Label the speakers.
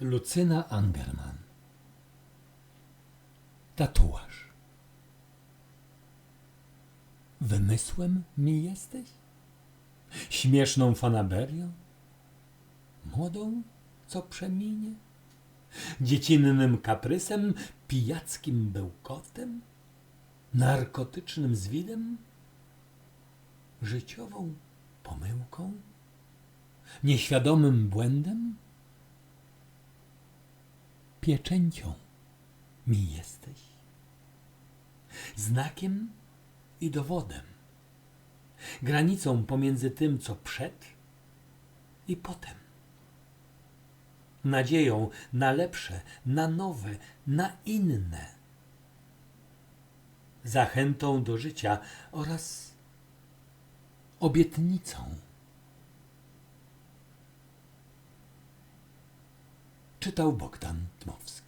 Speaker 1: Lucyna Angerman. Tatuaż. Wymysłem mi jesteś? Śmieszną fanaberią? Młodą, co przeminie? Dziecinnym kaprysem? Pijackim bełkotem? Narkotycznym zwidem? Życiową pomyłką? Nieświadomym błędem? Pieczęcią mi jesteś. Znakiem i dowodem. Granicą pomiędzy tym, co przed i potem. Nadzieją na lepsze, na nowe, na inne. Zachętą do życia oraz obietnicą. Czytał Bogdan Dmowski.